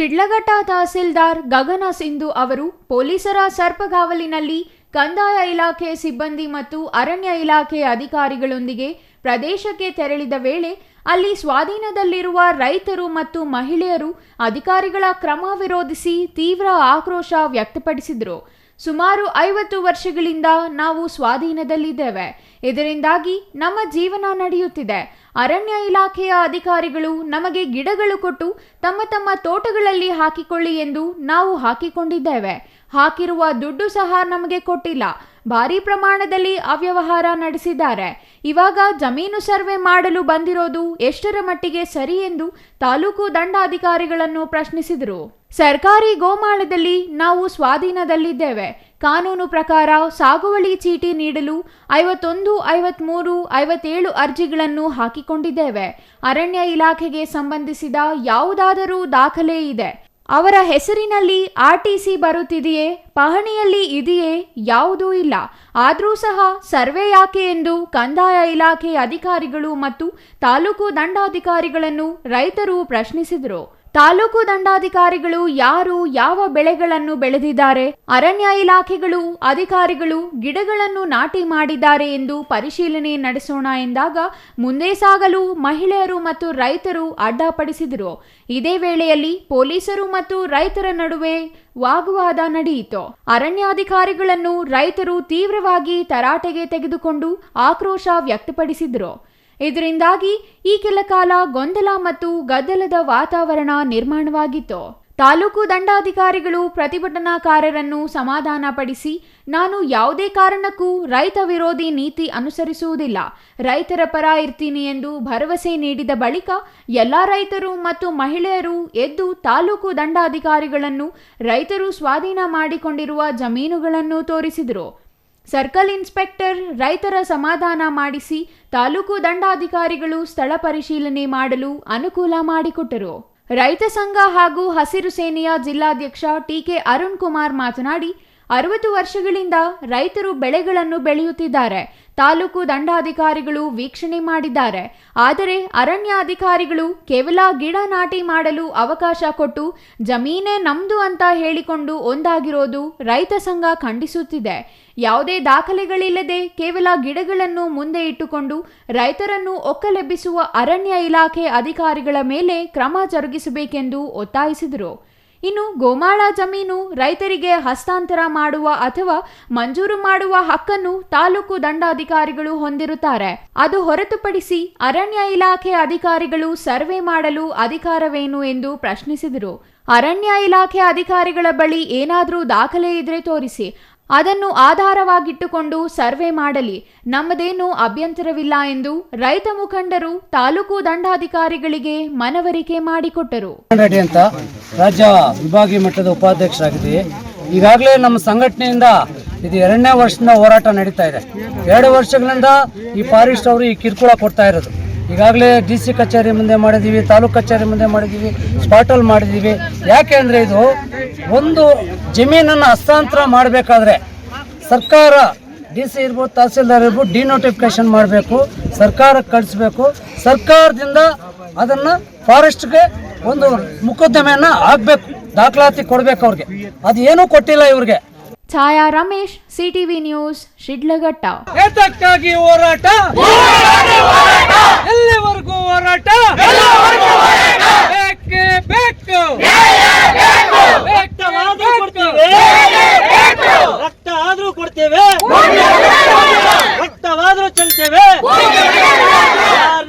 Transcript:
ಶಿಡ್ಲಘಟ್ಟ ತಹಸೀಲ್ದಾರ್ ಗಗನ ಸಿಂಧು ಅವರು ಪೊಲೀಸರ ಸರ್ಪಗಾವಲಿನಲ್ಲಿ ಕಂದಾಯ ಇಲಾಖೆ ಸಿಬ್ಬಂದಿ ಮತ್ತು ಅರಣ್ಯ ಇಲಾಖೆ ಅಧಿಕಾರಿಗಳೊಂದಿಗೆ ಪ್ರದೇಶಕ್ಕೆ ತೆರಳಿದ ವೇಳೆ ಅಲ್ಲಿ ಸ್ವಾಧೀನದಲ್ಲಿರುವ ರೈತರು ಮತ್ತು ಮಹಿಳೆಯರು ಅಧಿಕಾರಿಗಳ ಕ್ರಮ ವಿರೋಧಿಸಿ ತೀವ್ರ ಆಕ್ರೋಶ ವ್ಯಕ್ತಪಡಿಸಿದರು. ಸುಮಾರು ಐವತ್ತು ವರ್ಷಗಳಿಂದ ನಾವು ಸ್ವಾಧೀನದಲ್ಲಿದ್ದೇವೆ. ಇದರಿಂದಾಗಿ ನಮ್ಮ ಜೀವನ ನಡೆಯುತ್ತಿದೆ. ಅರಣ್ಯ ಇಲಾಖೆಯ ಅಧಿಕಾರಿಗಳು ನಮಗೆ ಗಿಡಗಳು ಕೊಟ್ಟು ತಮ್ಮ ತಮ್ಮ ತೋಟಗಳಲ್ಲಿ ಹಾಕಿಕೊಳ್ಳಿ ಎಂದು ನಾವು ಹಾಕಿಕೊಂಡಿದ್ದೇವೆ. ಹಾಕಿರುವ ದುಡ್ಡು ಸಹ ನಮಗೆ ಕೊಟ್ಟಿಲ್ಲ. ಭಾರಿ ಪ್ರಮಾಣದಲ್ಲಿ ಅವ್ಯವಹಾರ ನಡೆಸಿದ್ದಾರೆ. ಇವಾಗ ಜಮೀನು ಸರ್ವೆ ಮಾಡಲು ಬಂದಿರೋದು ಎಷ್ಟರ ಮಟ್ಟಿಗೆ ಸರಿ ಎಂದು ತಾಲೂಕು ದಂಡಾಧಿಕಾರಿಗಳನ್ನು ಪ್ರಶ್ನಿಸಿದರು. ಸರ್ಕಾರಿ ಗೋಮಾಳದಲ್ಲಿ ನಾವು ಸ್ವಾಧೀನದಲ್ಲಿದ್ದೇವೆ. ಕಾನೂನು ಪ್ರಕಾರ ಸಾಗುವಳಿ ಚೀಟಿ ನೀಡಲು ಐವತ್ತೊಂದು, ಐವತ್ಮೂರು, ಐವತ್ತೇಳು ಅರ್ಜಿಗಳನ್ನು ಹಾಕಿಕೊಂಡಿದ್ದೇವೆ. ಅರಣ್ಯ ಇಲಾಖೆಗೆ ಸಂಬಂಧಿಸಿದ ಯಾವುದಾದರೂ ದಾಖಲೆ ಇದೆ. ಅವರ ಹೆಸರಿನಲ್ಲಿ ಆರ್ಟಿಸಿ ಬರುತ್ತಿದೆಯೇ, ಪಹಣಿಯಲ್ಲಿ ಇದೆಯೇ, ಯಾವುದೂ ಇಲ್ಲ. ಆದರೂ ಸಹ ಸರ್ವೆ ಯಾಕೆ ಎಂದು ಕಂದಾಯ ಇಲಾಖೆ ಅಧಿಕಾರಿಗಳು ಮತ್ತು ತಾಲೂಕು ದಂಡಾಧಿಕಾರಿಗಳನ್ನು ರೈತರು ಪ್ರಶ್ನಿಸಿದರು. ತಾಲೂಕು ದಂಡಾಧಿಕಾರಿಗಳು ಯಾರು ಯಾವ ಬೆಳೆಗಳನ್ನು ಬೆಳೆದಿದ್ದಾರೆ, ಅರಣ್ಯ ಇಲಾಖೆಗಳು, ಅಧಿಕಾರಿಗಳು ಗಿಡಗಳನ್ನು ನಾಟಿ ಮಾಡಿದ್ದಾರೆ ಎಂದು ಪರಿಶೀಲನೆ ನಡೆಸೋಣ ಎಂದಾಗ ಮುಂದೆ ಸಾಗಲು ಮಹಿಳೆಯರು ಮತ್ತು ರೈತರು ಅಡ್ಡಪಡಿಸಿದರು. ಇದೇ ವೇಳೆಯಲ್ಲಿ ಪೊಲೀಸರು ಮತ್ತು ರೈತರ ನಡುವೆ ವಾಗ್ವಾದ ನಡೆಯಿತು. ಅರಣ್ಯಾಧಿಕಾರಿಗಳನ್ನು ರೈತರು ತೀವ್ರವಾಗಿ ತರಾಟೆಗೆ ತೆಗೆದುಕೊಂಡು ಆಕ್ರೋಶ ವ್ಯಕ್ತಪಡಿಸಿದರು. ಇದರಿಂದಾಗಿ ಈ ಕೆಲ ಕಾಲ ಗೊಂದಲ ಮತ್ತು ಗದ್ದಲದ ವಾತಾವರಣ ನಿರ್ಮಾಣವಾಗಿತ್ತು. ತಾಲೂಕು ದಂಡಾಧಿಕಾರಿಗಳು ಪ್ರತಿಭಟನಾಕಾರರನ್ನು ಸಮಾಧಾನಪಡಿಸಿ, ನಾನು ಯಾವುದೇ ಕಾರಣಕ್ಕೂ ರೈತ ವಿರೋಧಿ ನೀತಿ ಅನುಸರಿಸುವುದಿಲ್ಲ. ರೈತರ ಪರ ಇರ್ತೀನಿ ಎಂದು ಭರವಸೆ ನೀಡಿದ ಬಳಿಕ ಎಲ್ಲ ರೈತರು ಮತ್ತು ಮಹಿಳೆಯರು ಎದ್ದು ತಾಲೂಕು ದಂಡಾಧಿಕಾರಿಗಳನ್ನು, ರೈತರು ಸ್ವಾಧೀನ ಮಾಡಿಕೊಂಡಿರುವ ಜಮೀನುಗಳನ್ನು ತೋರಿಸಿದರು. ಸರ್ಕಲ್ ಇನ್ಸ್ಪೆಕ್ಟರ್ ರೈತರ ಸಮಾಧಾನ ಮಾಡಿಸಿ ತಾಲೂಕು ದಂಡಾಧಿಕಾರಿಗಳು ಸ್ಥಳ ಪರಿಶೀಲನೆ ಮಾಡಲು ಅನುಕೂಲ ಮಾಡಿಕೊಟ್ಟರು. ರೈತ ಸಂಘ ಹಾಗೂ ಹಸಿರು ಸೇನೆಯ ಜಿಲ್ಲಾಧ್ಯಕ್ಷ ಟಿಕೆ ಅರುಣ್ ಕುಮಾರ್ ಮಾತನಾಡಿ ಅರವತ್ತು ವರ್ಷಗಳಿಂದ ರೈತರು ಬೆಳೆಗಳನ್ನು ಬೆಳೆಯುತ್ತಿದ್ದಾರೆ. ತಾಲೂಕು ದಂಡಾಧಿಕಾರಿಗಳು ವೀಕ್ಷಣೆ ಮಾಡಿದ್ದಾರೆ. ಆದರೆ ಅರಣ್ಯ ಅಧಿಕಾರಿಗಳು ಕೇವಲ ಗಿಡ ನಾಟಿ ಮಾಡಲು ಅವಕಾಶ ಕೊಟ್ಟು ಜಮೀನೇ ನಮ್ದು ಅಂತ ಹೇಳಿಕೊಂಡು ಒಂದಾಗಿರೋದು ರೈತ ಸಂಘ ಖಂಡಿಸುತ್ತಿದೆ. ಯಾವುದೇ ದಾಖಲೆಗಳಿಲ್ಲದೆ ಕೇವಲ ಗಿಡಗಳನ್ನು ಮುಂದೆ ಇಟ್ಟುಕೊಂಡು ರೈತರನ್ನು ಒಕ್ಕಲೆಬ್ಬಿಸುವ ಅರಣ್ಯ ಇಲಾಖೆ ಅಧಿಕಾರಿಗಳ ಮೇಲೆ ಕ್ರಮ ಜರುಗಿಸಬೇಕೆಂದು ಒತ್ತಾಯಿಸಿದರು. ಇನ್ನು ಗೋಮಾಳ ಜಮೀನು ರೈತರಿಗೆ ಹಸ್ತಾಂತರ ಮಾಡುವ ಅಥವಾ ಮಂಜೂರು ಮಾಡುವ ಹಕ್ಕನ್ನು ತಾಲೂಕು ದಂಡಾಧಿಕಾರಿಗಳು ಹೊಂದಿರುತ್ತಾರೆ. ಅದು ಹೊರತುಪಡಿಸಿ ಅರಣ್ಯ ಇಲಾಖೆ ಅಧಿಕಾರಿಗಳು ಸರ್ವೆ ಮಾಡಲು ಅಧಿಕಾರವೇನು ಎಂದು ಪ್ರಶ್ನಿಸಿದರು. ಅರಣ್ಯ ಇಲಾಖೆ ಅಧಿಕಾರಿಗಳ ಬಳಿ ಏನಾದರೂ ದಾಖಲೆ ಇದ್ರೆ ತೋರಿಸಿ. ಅದನ್ನು ಆಧಾರವಾಗಿಟ್ಟುಕೊಂಡು ಸರ್ವೆ ಮಾಡಲಿ. ನಮ್ಮದೇನು ಅಭ್ಯಂತರವಿಲ್ಲ ಎಂದು ರೈತ ಮುಖಂಡರು ತಾಲೂಕು ದಂಡಾಧಿಕಾರಿಗಳಿಗೆ ಮನವರಿಕೆ ಮಾಡಿಕೊಟ್ಟರು. ರಾಜ್ಯ ವಿಭಾಗೀಯ ಮಟ್ಟದ ಉಪಾಧ್ಯಕ್ಷರಾಗಿದ್ದೀವಿ. ಈಗಾಗಲೇ ನಮ್ಮ ಸಂಘಟನೆಯಿಂದ ಇದು ಎರಡನೇ ವರ್ಷದಿಂದ ಹೋರಾಟ ನಡೀತಾ ಇದೆ. ಎರಡು ವರ್ಷಗಳಿಂದ ಈ ಫಾರೆಸ್ಟ್ ಅವರು ಈ ಕಿರುಕುಳ ಕೊಡ್ತಾ ಇರೋದು. ಈಗಾಗಲೇ ಡಿ ಸಿ ಕಚೇರಿ ಮುಂದೆ ಮಾಡಿದ್ದೀವಿ, ತಾಲೂಕು ಕಚೇರಿ ಮುಂದೆ ಮಾಡಿದ್ದೀವಿ ಸ್ಪಾಟಲ್ಲಿ ಮಾಡಿದ್ದೀವಿ. ಯಾಕೆ ಅಂದರೆ ಇದು ಒಂದು ಜಮೀನನ್ನು ಹಸ್ತಾಂತರ ಮಾಡಬೇಕಾದ್ರೆ ಸರ್ಕಾರ, ಡಿ ಸಿ ಇರ್ಬೋದು, ತಹಸೀಲ್ದಾರ್ ಇರ್ಬೋದು ಡಿನೋಟಿಫಿಕೇಶನ್ ಮಾಡಬೇಕು ಸರ್ಕಾರಕ್ಕೆ ಕಳಿಸ್ಬೇಕು. ಸರ್ಕಾರದಿಂದ ಅದನ್ನು ಫಾರೆಸ್ಟ್ಗೆ ಒಂದು ಮುಕದ್ದಮೆಯನ್ನ ಆಗಬೇಕು ದಾಖಲಾತಿ ಕೊಡಬೇಕು ಅವ್ರಿಗೆ. ಅದು ಏನೂ ಕೊಟ್ಟಿಲ್ಲ ಇವ್ರಿಗೆ. Chhaya Ramesh CTV news Shidlaghatta. ಏತಕ್ಕಾಗಿ ಹೋರಾಟ?